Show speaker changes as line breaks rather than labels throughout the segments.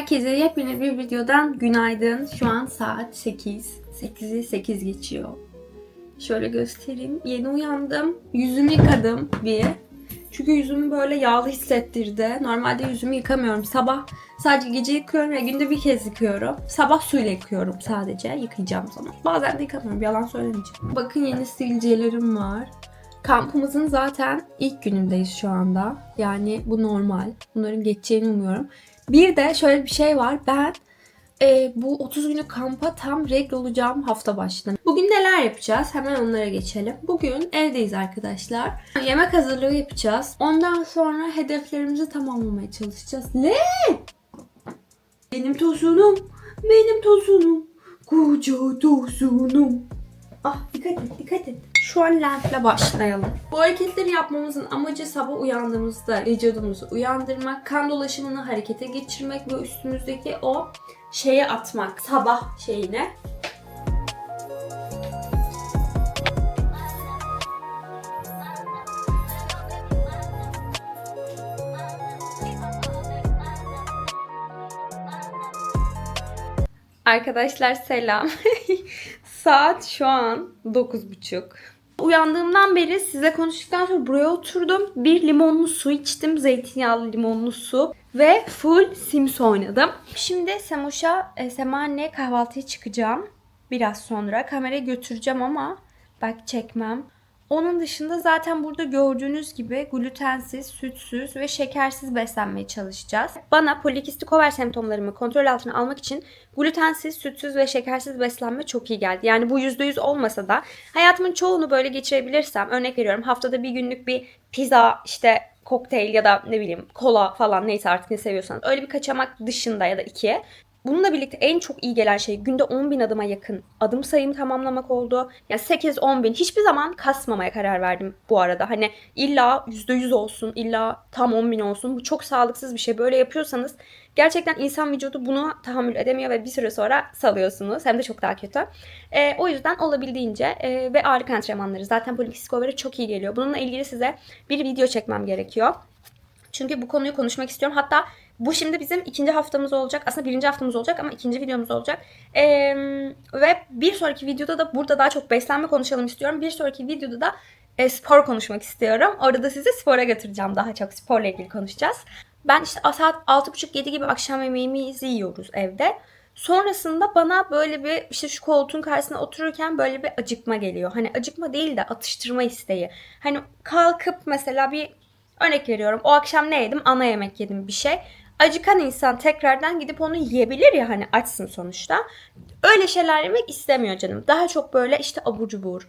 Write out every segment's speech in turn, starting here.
Herkese yepyeni bir videodan günaydın. Şu an saat 8. 8'i 8 geçiyor. Şöyle göstereyim. Yeni uyandım. Yüzümü yıkadım bir. Çünkü yüzümü böyle yağlı hissettirdi. Normalde yüzümü yıkamıyorum. Sabah sadece gece yıkıyorum ya günde bir kez yıkıyorum. Sabah suyla yıkıyorum sadece yıkayacağım zaman. Bazen de yıkamıyorum. Yalan söylemeyeceğim. Bakın yeni sivilcelerim var. Kampımızın zaten ilk günündeyiz şu anda. Yani bu normal. Bunların geçeceğini umuyorum. Bir de şöyle bir şey var. Ben e, bu 30 günlük kampa tam regl olacağım hafta başında. Bugün neler yapacağız? Hemen onlara geçelim. Bugün evdeyiz arkadaşlar. Yemek hazırlığı yapacağız. Ondan sonra hedeflerimizi tamamlamaya çalışacağız. Ne? Benim tosunum. Benim tosunum. Koca tosunum. Ah dikkat et dikkat et. Şu an lenfle başlayalım. Bu hareketleri yapmamızın amacı sabah uyandığımızda vücudumuzu uyandırmak, kan dolaşımını harekete geçirmek ve üstümüzdeki o şeye atmak. Sabah şeyine. Arkadaşlar selam. Saat şu an 9.30. Uyandığımdan beri size konuştuktan sonra buraya oturdum. Bir limonlu su içtim. Zeytinyağlı limonlu su. Ve full Sims oynadım. Şimdi Semuş'a, e, kahvaltıya çıkacağım. Biraz sonra. Kamerayı götüreceğim ama belki çekmem. Onun dışında zaten burada gördüğünüz gibi glutensiz, sütsüz ve şekersiz beslenmeye çalışacağız. Bana polikistik over semptomlarımı kontrol altına almak için glutensiz, sütsüz ve şekersiz beslenme çok iyi geldi. Yani bu %100 olmasa da hayatımın çoğunu böyle geçirebilirsem, örnek veriyorum haftada bir günlük bir pizza, işte kokteyl ya da ne bileyim kola falan neyse artık ne seviyorsanız öyle bir kaçamak dışında ya da ikiye Bununla birlikte en çok iyi gelen şey günde 10 bin adıma yakın adım sayımı tamamlamak oldu. Yani 8-10 bin hiçbir zaman kasmamaya karar verdim bu arada. Hani illa %100 olsun, illa tam 10 bin olsun. Bu çok sağlıksız bir şey. Böyle yapıyorsanız gerçekten insan vücudu bunu tahammül edemiyor ve bir süre sonra salıyorsunuz. Hem de çok daha kötü. E, o yüzden olabildiğince e, ve ağırlık antrenmanları zaten polikistik overe çok iyi geliyor. Bununla ilgili size bir video çekmem gerekiyor. Çünkü bu konuyu konuşmak istiyorum. Hatta bu şimdi bizim ikinci haftamız olacak. Aslında birinci haftamız olacak ama ikinci videomuz olacak. Ee, ve bir sonraki videoda da burada daha çok beslenme konuşalım istiyorum. Bir sonraki videoda da e, spor konuşmak istiyorum. Orada da sizi spora götüreceğim. Daha çok sporla ilgili konuşacağız. Ben işte saat 6.30-7 gibi akşam yemeğimizi yiyoruz evde. Sonrasında bana böyle bir işte şu koltuğun karşısında otururken böyle bir acıkma geliyor. Hani acıkma değil de atıştırma isteği. Hani kalkıp mesela bir örnek veriyorum. O akşam ne yedim? Ana yemek yedim bir şey acıkan insan tekrardan gidip onu yiyebilir ya hani açsın sonuçta. Öyle şeyler yemek istemiyor canım. Daha çok böyle işte abur cubur.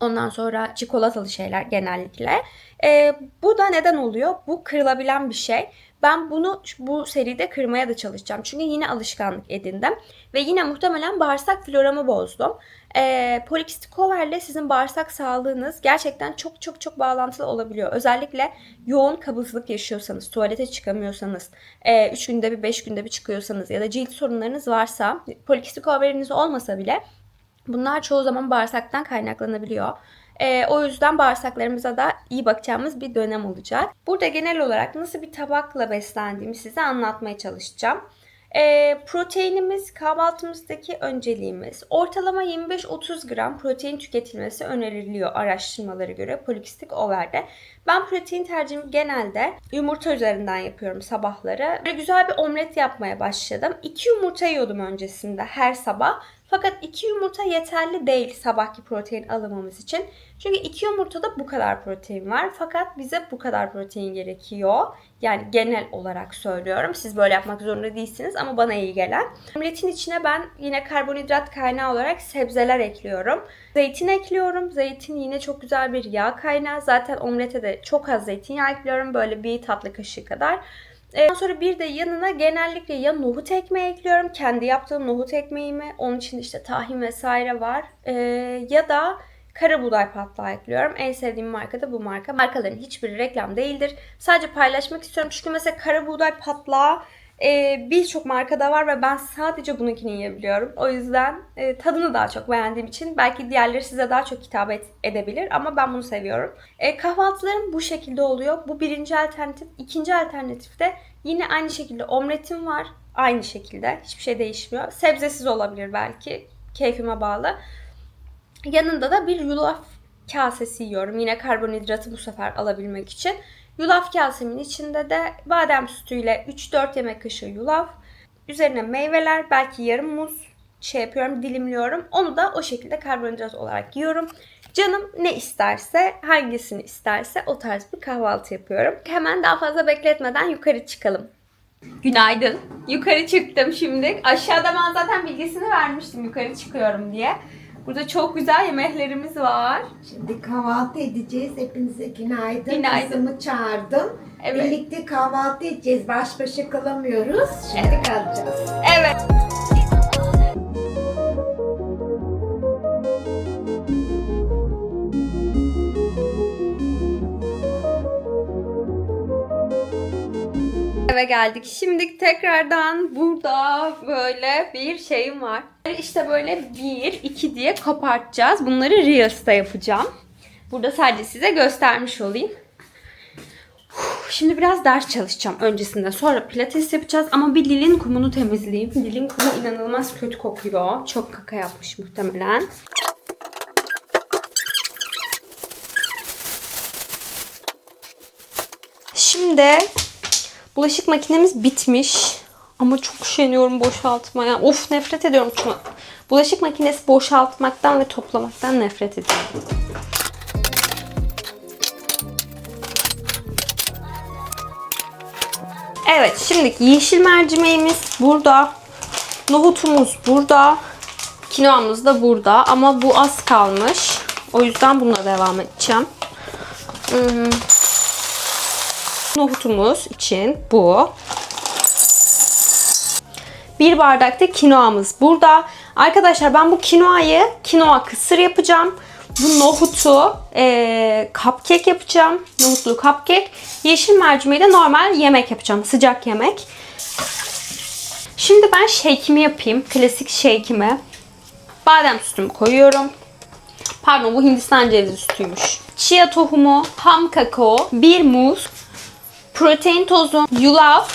Ondan sonra çikolatalı şeyler genellikle. Ee, bu da neden oluyor? Bu kırılabilen bir şey. Ben bunu bu seride kırmaya da çalışacağım. Çünkü yine alışkanlık edindim. Ve yine muhtemelen bağırsak floramı bozdum. E, polikistik overle sizin bağırsak sağlığınız gerçekten çok çok çok bağlantılı olabiliyor. Özellikle yoğun kabızlık yaşıyorsanız, tuvalete çıkamıyorsanız, 3 e, günde bir 5 günde bir çıkıyorsanız ya da cilt sorunlarınız varsa, polikistik overiniz olmasa bile bunlar çoğu zaman bağırsaktan kaynaklanabiliyor. E, o yüzden bağırsaklarımıza da iyi bakacağımız bir dönem olacak. Burada genel olarak nasıl bir tabakla beslendiğimi size anlatmaya çalışacağım. E, proteinimiz kahvaltımızdaki önceliğimiz. Ortalama 25-30 gram protein tüketilmesi öneriliyor araştırmalara göre polikistik overde. Ben protein tercihimi genelde yumurta üzerinden yapıyorum sabahları. Böyle güzel bir omlet yapmaya başladım. 2 yumurta yiyordum öncesinde her sabah. Fakat iki yumurta yeterli değil sabahki protein alımımız için. Çünkü iki yumurtada bu kadar protein var. Fakat bize bu kadar protein gerekiyor. Yani genel olarak söylüyorum. Siz böyle yapmak zorunda değilsiniz ama bana iyi gelen. Omletin içine ben yine karbonhidrat kaynağı olarak sebzeler ekliyorum. Zeytin ekliyorum. Zeytin yine çok güzel bir yağ kaynağı. Zaten omlete de çok az zeytinyağı ekliyorum. Böyle bir tatlı kaşığı kadar. Ondan sonra bir de yanına genellikle ya nohut ekmeği ekliyorum. Kendi yaptığım nohut ekmeğimi. Onun için işte tahin vesaire var. Ee, ya da kara buğday patlağı ekliyorum. En sevdiğim marka da bu marka. Markaların hiçbiri reklam değildir. Sadece paylaşmak istiyorum. Çünkü mesela kara buğday patlağı e, birçok markada var ve ben sadece bununkini yiyebiliyorum. O yüzden e, tadını daha çok beğendiğim için belki diğerleri size daha çok hitap et, edebilir ama ben bunu seviyorum. E, kahvaltılarım bu şekilde oluyor. Bu birinci alternatif. İkinci alternatifte yine aynı şekilde omletim var. Aynı şekilde. Hiçbir şey değişmiyor. Sebzesiz olabilir belki. Keyfime bağlı. Yanında da bir yulaf kasesi yiyorum. Yine karbonhidratı bu sefer alabilmek için. Yulaf kasemin içinde de badem sütüyle 3-4 yemek kaşığı yulaf. Üzerine meyveler, belki yarım muz şey yapıyorum, dilimliyorum. Onu da o şekilde karbonhidrat olarak yiyorum. Canım ne isterse, hangisini isterse o tarz bir kahvaltı yapıyorum. Hemen daha fazla bekletmeden yukarı çıkalım. Günaydın. Yukarı çıktım şimdi. Aşağıda ben zaten bilgisini vermiştim yukarı çıkıyorum diye. Burada çok güzel yemeklerimiz var.
Şimdi kahvaltı edeceğiz. Hepinize günaydın.
Günaydın.
Kızımı çağırdım.
Evet.
Birlikte kahvaltı edeceğiz. Baş başa kalamıyoruz. Şimdi kalacağız.
Evet. Eve geldik. Şimdi tekrardan burada böyle bir şeyim var. İşte böyle bir, iki diye kopartacağız. Bunları Reels'ta yapacağım. Burada sadece size göstermiş olayım. Şimdi biraz ders çalışacağım öncesinde. Sonra pilates yapacağız ama bir dilin kumunu temizleyeyim. Dilin kumu inanılmaz kötü kokuyor. Çok kaka yapmış muhtemelen. Şimdi bulaşık makinemiz bitmiş. Ama çok üşeniyorum boşaltmaya. Of nefret ediyorum. Bulaşık makinesi boşaltmaktan ve toplamaktan nefret ediyorum. Evet şimdi yeşil mercimeğimiz burada. Nohutumuz burada. Kinoamız da burada. Ama bu az kalmış. O yüzden bununla devam edeceğim. Hmm. Nohutumuz için bu. Bir bardak da kinoamız burada. Arkadaşlar ben bu kinoayı kinoa kısır yapacağım. Bu nohutu eee cupcake yapacağım. Nohutlu cupcake. Yeşil mercimeği de normal yemek yapacağım. Sıcak yemek. Şimdi ben shake'imi yapayım. Klasik shake'imi. Badem sütümü koyuyorum. Pardon bu Hindistan cevizi sütüymüş. Chia tohumu, ham kakao, bir muz, protein tozu, yulaf,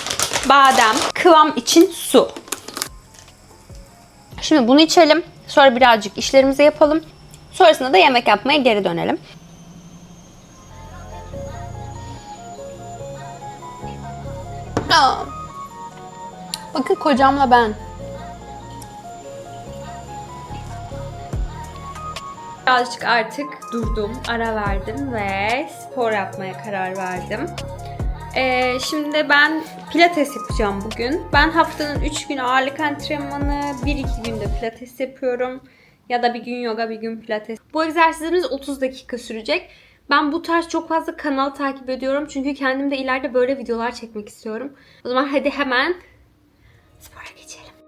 badem, kıvam için su. Şimdi bunu içelim. Sonra birazcık işlerimizi yapalım. Sonrasında da yemek yapmaya geri dönelim. Bakın kocamla ben. Birazcık artık durdum, ara verdim ve spor yapmaya karar verdim. Ee, şimdi ben pilates yapacağım bugün. Ben haftanın 3 günü ağırlık antrenmanı, 1-2 günde pilates yapıyorum. Ya da bir gün yoga, bir gün pilates. Bu egzersizimiz 30 dakika sürecek. Ben bu tarz çok fazla kanal takip ediyorum. Çünkü kendim de ileride böyle videolar çekmek istiyorum. O zaman hadi hemen spora geçelim.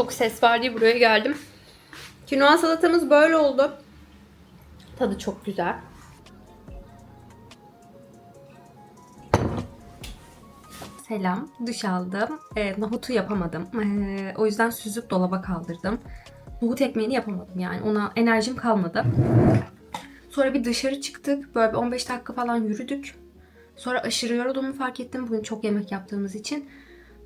Çok ses var diye buraya geldim. Kinoa salatamız böyle oldu. Tadı çok güzel. Selam. Duş aldım. E, nohutu yapamadım. E, o yüzden süzüp dolaba kaldırdım. Nohut ekmeğini yapamadım yani. Ona enerjim kalmadı. Sonra bir dışarı çıktık. Böyle bir 15 dakika falan yürüdük. Sonra aşırı yorulduğumu fark ettim. Bugün çok yemek yaptığımız için.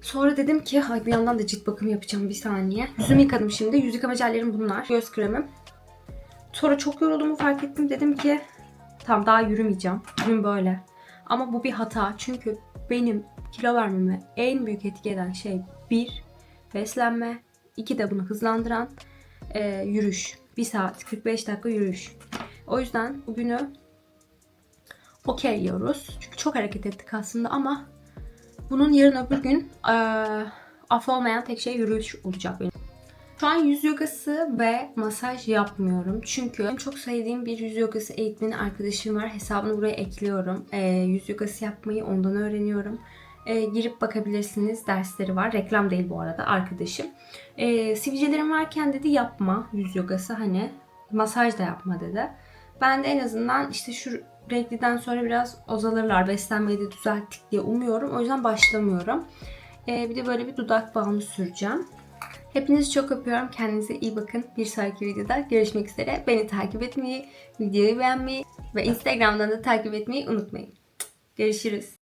Sonra dedim ki ay bir yandan da cilt bakımı yapacağım bir saniye. Yüzümü yıkadım şimdi. Yüz yıkama jellerim bunlar. Göz kremim. Sonra çok yorulduğumu fark ettim. Dedim ki tamam daha yürümeyeceğim. Bugün böyle. Ama bu bir hata. Çünkü benim kilo vermeme en büyük etki eden şey bir beslenme. iki de bunu hızlandıran e, yürüyüş. 1 saat 45 dakika yürüyüş. O yüzden bugünü okey yiyoruz. Çünkü çok hareket ettik aslında ama bunun yarın öbür gün eee af olmayan tek şey yürüyüş olacak benim. Şu an yüz yogası ve masaj yapmıyorum. Çünkü benim çok sevdiğim bir yüz yogası eğitmeni arkadaşım var. Hesabını buraya ekliyorum. Ee, yüz yogası yapmayı ondan öğreniyorum. Ee, girip bakabilirsiniz. Dersleri var. Reklam değil bu arada arkadaşım. Ee, sivilcelerim varken dedi yapma yüz yogası hani masaj da yapma dedi. Ben de en azından işte şu renkliden sonra biraz azalırlar. Beslenmeyi de düzelttik diye umuyorum. O yüzden başlamıyorum. Ee, bir de böyle bir dudak balmı süreceğim. Hepinizi çok öpüyorum. Kendinize iyi bakın. Bir sonraki videoda görüşmek üzere. Beni takip etmeyi, videoyu beğenmeyi ve Instagram'dan da takip etmeyi unutmayın. Görüşürüz.